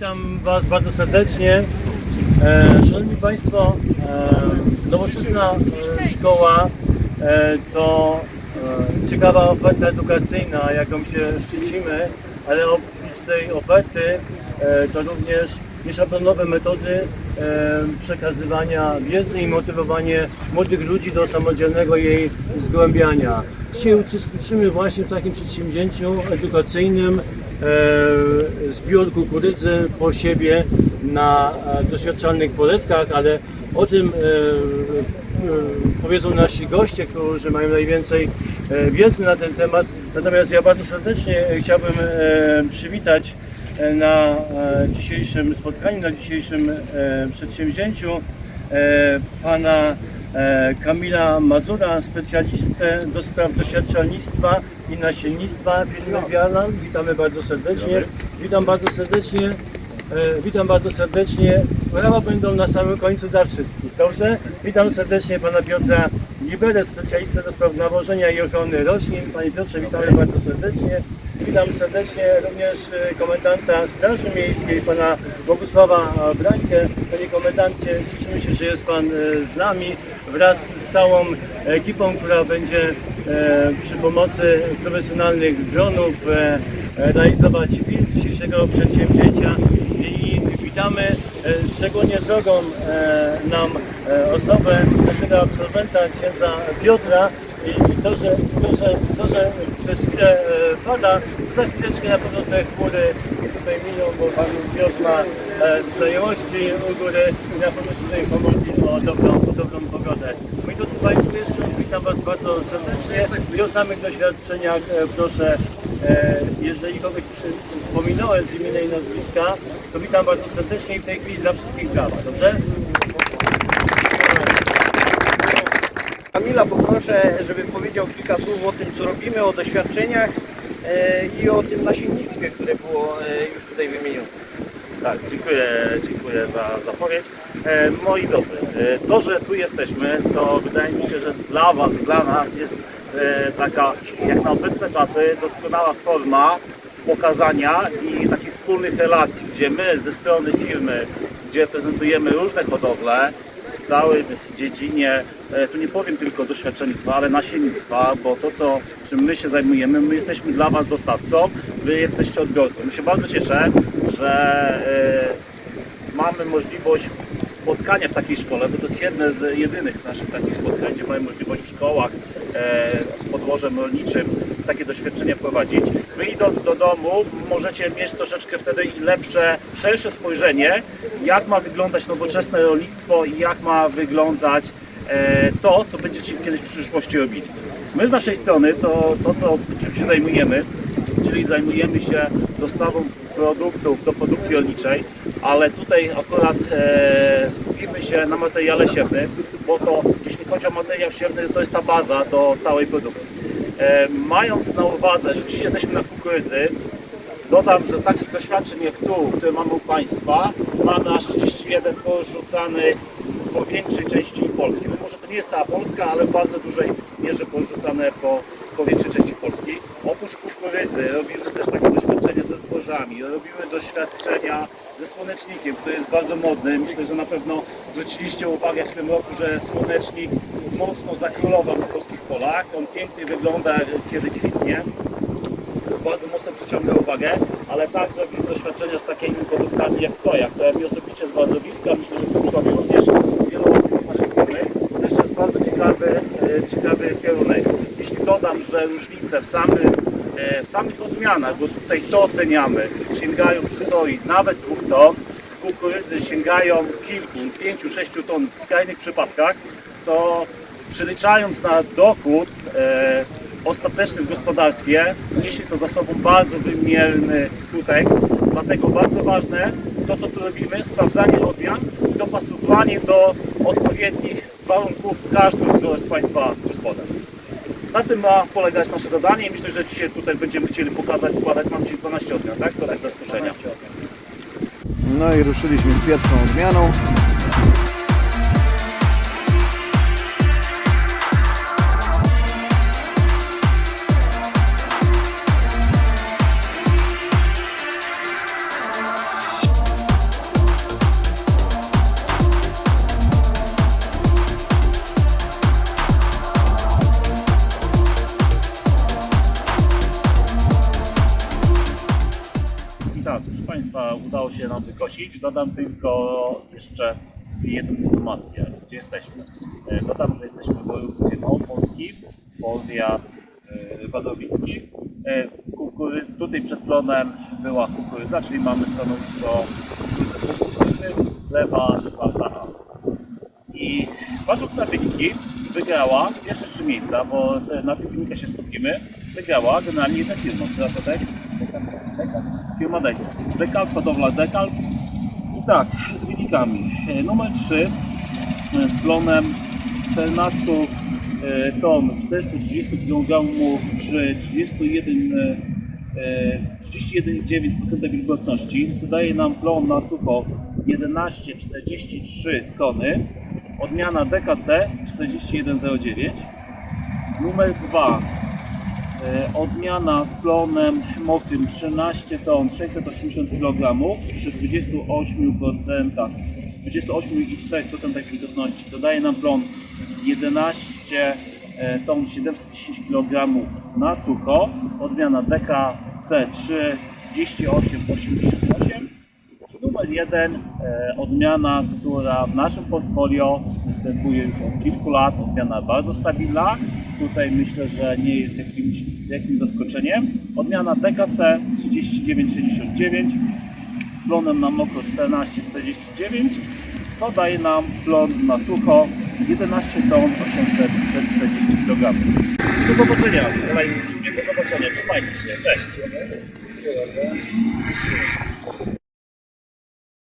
Witam Was bardzo serdecznie. E, Szanowni Państwo, e, nowoczesna e, szkoła to ciekawa oferta edukacyjna, jaką się szczycimy, ale oprócz tej oferty to również nieszablonowe metody przekazywania wiedzy i motywowanie młodych ludzi do samodzielnego jej zgłębiania. Dzisiaj uczestniczymy właśnie w takim przedsięwzięciu edukacyjnym zbiór kukurydzy po siebie na e, doświadczalnych poletkach, ale o tym e, e, powiedzą nasi goście, którzy mają najwięcej e, wiedzy na ten temat. Natomiast ja bardzo serdecznie chciałbym e, przywitać e, na e, dzisiejszym spotkaniu, na dzisiejszym e, przedsięwzięciu e, pana e, Kamila Mazura, specjalistę do spraw doświadczalnictwa i nasiennictwa firmy Wialan. Witamy bardzo serdecznie. Witam bardzo serdecznie. E, Witam bardzo serdecznie. Brawa będą na samym końcu dla wszystkich. Dobrze? Witam serdecznie pana Piotra Liberę, specjalistę do spraw nawożenia i ochrony roślin. Panie Piotrze, witamy bardzo serdecznie. Witam serdecznie również e, komendanta Straży Miejskiej, pana Bogusława Brańkę. Panie komendancie, cieszymy się, że jest pan e, z nami. Wraz z całą ekipą, która będzie e, przy pomocy profesjonalnych dronów realizować film dzisiejszego przedsięwzięcia. I witamy szczególnie drogą nam osobę naszego absolwenta, księdza Piotra i to, że, to, że, to, że przez chwilę e, pada, za chwileczkę na pewno te chmury tutaj miną, bo Pan Piotr ma e, znajomości u góry i na pewno się tutaj pomodli o dobrą, o dobrą pogodę. Moi drodzy Państwo, jeszcze raz witam Was bardzo serdecznie i o samych doświadczeniach e, proszę, e, jeżeli kogoś pominąłem z imienia i nazwiska, to witam bardzo serdecznie i w tej chwili dla wszystkich brawa, dobrze? Kamila poproszę, żeby powiedział kilka słów o tym, co robimy, o doświadczeniach e, i o tym nasiennictwie, które było e, już tutaj wymienione. Tak, dziękuję, dziękuję za zapowiedź. E, moi drodzy, to, że tu jesteśmy, to wydaje mi się, że dla Was, dla nas jest taka, jak na obecne czasy, doskonała forma pokazania i takich wspólnych relacji, gdzie my ze strony firmy, gdzie prezentujemy różne hodowle, w całej dziedzinie, tu nie powiem tylko doświadczenictwa, ale nasiennictwa, bo to, co, czym my się zajmujemy, my jesteśmy dla Was dostawcą, Wy jesteście odbiorcą. Ja się bardzo cieszę, że e, mamy możliwość spotkania w takiej szkole, bo to jest jedne z jedynych naszych takich spotkań, gdzie mamy możliwość w szkołach e, z podłożem rolniczym takie doświadczenia prowadzić. Wy idąc do domu możecie mieć troszeczkę wtedy lepsze, szersze spojrzenie, jak ma wyglądać nowoczesne rolnictwo i jak ma wyglądać e, to, co będziecie kiedyś w przyszłości robili. My z naszej strony, to, to co, czym się zajmujemy, czyli zajmujemy się dostawą produktów do produkcji rolniczej, ale tutaj akurat e, skupimy się na materiale siewnym, bo to jeśli chodzi o materiał siewny, to jest ta baza do całej produkcji. E, mając na uwadze, że dzisiaj jesteśmy na kukurydzy, dodam, że takich doświadczeń jak tu, które mamy u Państwa, mamy aż 31 porzucany po większej części Polski. No może to nie jest cała Polska, ale w bardzo dużej mierze porzucane po, po większej części Polski. Oprócz kukurydzy robimy też takie doświadczenia ze zbożami, robimy doświadczenia ze słonecznikiem, który jest bardzo modny. Myślę, że na pewno zwróciliście uwagę w tym roku, że słonecznik mocno zakrólował na polskich polach. On pięknie wygląda, kiedy kwitnie bardzo mocno przyciąga uwagę, ale także robimy doświadczenia z takimi produktami jak soja, która mi osobiście jest bardzo bliska, myślę, że Piotrkowi również, wielu osób naszych firmy. Też jest bardzo ciekawy, e, ciekawy kierunek. Jeśli dodam, że różnice w e, w samych odmianach, bo tutaj to oceniamy, sięgają przy soi nawet dwóch ton, w kukurydzy sięgają kilku, pięciu, sześciu ton w skrajnych przypadkach, to przeliczając na dochód e, ostateczny w gospodarstwie, niesie to za sobą bardzo wymierny skutek. Dlatego bardzo ważne to, co tu robimy, sprawdzanie odmian i dopasowanie do odpowiednich warunków każdych z, z Państwa gospodarstw. Na tym ma polegać nasze zadanie i myślę, że dzisiaj tutaj będziemy chcieli pokazać, składać, mam dzisiaj 12 odmian, tak? To tak do skuszenia. No i ruszyliśmy z pierwszą odmianą. Państwa udało się nam wykosić. Dodam tylko jeszcze jedną informację, gdzie jesteśmy. E, Dodam, że jesteśmy w województwie małopolskim, powiat e, wadowicki. E, Kukury, tutaj przed plonem była kukurydza, czyli mamy stanowisko kukurydzy, lewa czwarta. I patrząc na wyniki, wygrała pierwsze trzy miejsca, bo na tych wynikach się skupimy, wygrała generalnie jedna firma, która to tak? Firma Dekal. Dekal, hodowla Dekal. I tak, z wynikami. E, Numer 3 e, z plonem 14 e, ton 430 kg przy 31 e, e, 31,9% wilgotności, co daje nam plon na sucho 11,43 tony. Odmiana DKC 41,09. Numer 2 E, Odmiana z plonem mokrym 13 ton 680 kg przy 28%, 28,4% wilgotności, co daje nam plon 11 e, ton 710 kg na sucho. Odmiana DKC 38,88. Numer jeden, e, odmiana, która w naszym portfolio występuje już od kilku lat, odmiana bardzo stabilna. Tutaj myślę, że nie jest jakimś, jakimś zaskoczeniem. Odmiana DKC 3969 z plonem na mokro 1449, co daje nam plon na sucho 11 ton 840 kg. Do zobaczenia w kolejnym filmie. Do zobaczenia. Trzymajcie się. Cześć.